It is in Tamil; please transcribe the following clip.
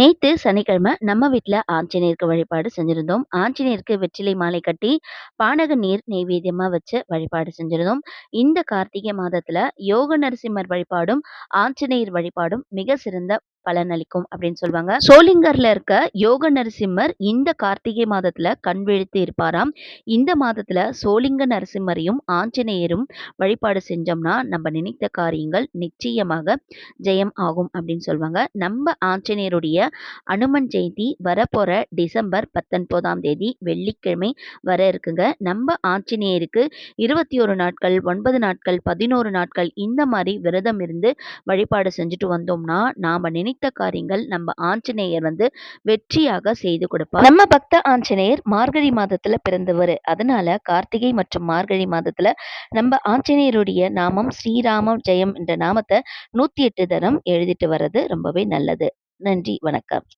நேற்று சனிக்கிழமை நம்ம வீட்டில் ஆஞ்சநேயருக்கு வழிபாடு செஞ்சுருந்தோம் ஆஞ்சநேயருக்கு வெற்றிலை மாலை கட்டி, பானக நீர் நெய்வேத்தியமா வச்சு வழிபாடு செஞ்சுருந்தோம் இந்த கார்த்திகை மாதத்தில் யோக நரசிம்மர் வழிபாடும், ஆஞ்சநேயர் வழிபாடும் மிக சிறந்த பலனளிக்கும் அப்படின்னு சொல்லுவாங்க. சோளிங்கர்ல இருக்க யோக நரசிம்மர் இந்த கார்த்திகை மாதத்துல கண் விழித்து இருப்பாராம். இந்த மாதத்துல சோளிங்க நரசிம்மரையும் ஆஞ்சநேயரும் வழிபாடு செஞ்சோம்னா நம்ம நினைத்த காரியங்கள் நிச்சயமாக ஜெயம் ஆகும் அப்படின்னு சொல்லுவாங்க. நம்ம ஆஞ்சநேயருடைய அனுமன் ஜெயந்தி வரப்போற டிசம்பர் பத்தொன்பதாம் தேதி வெள்ளிக்கிழமை வர இருக்குங்க. நம்ம ஆஞ்சநேயருக்கு இருபத்தி ஒரு நாட்கள், ஒன்பது நாட்கள், பதினோரு நாட்கள் இந்த மாதிரி விரதம் இருந்து வழிபாடு செஞ்சுட்டு வந்தோம்னா நாம நினைத்த காரியங்கள் நம்ம ஆஞ்சநேயர் வந்து வெற்றியாக செய்து கொடுப்பார். நம்ம பக்த ஆஞ்சநேயர் மார்கழி மாதத்துல பிறந்தவர். அதனால கார்த்திகை மற்றும் மார்கழி மாதத்துல நம்ம ஆஞ்சநேயருடைய நாமம் ஸ்ரீராமம் ஜெயம் என்ற நாமத்தை நூத்தி எட்டு தரம் எழுதிட்டு வர்றது ரொம்பவே நல்லது. நன்றி வணக்கம்.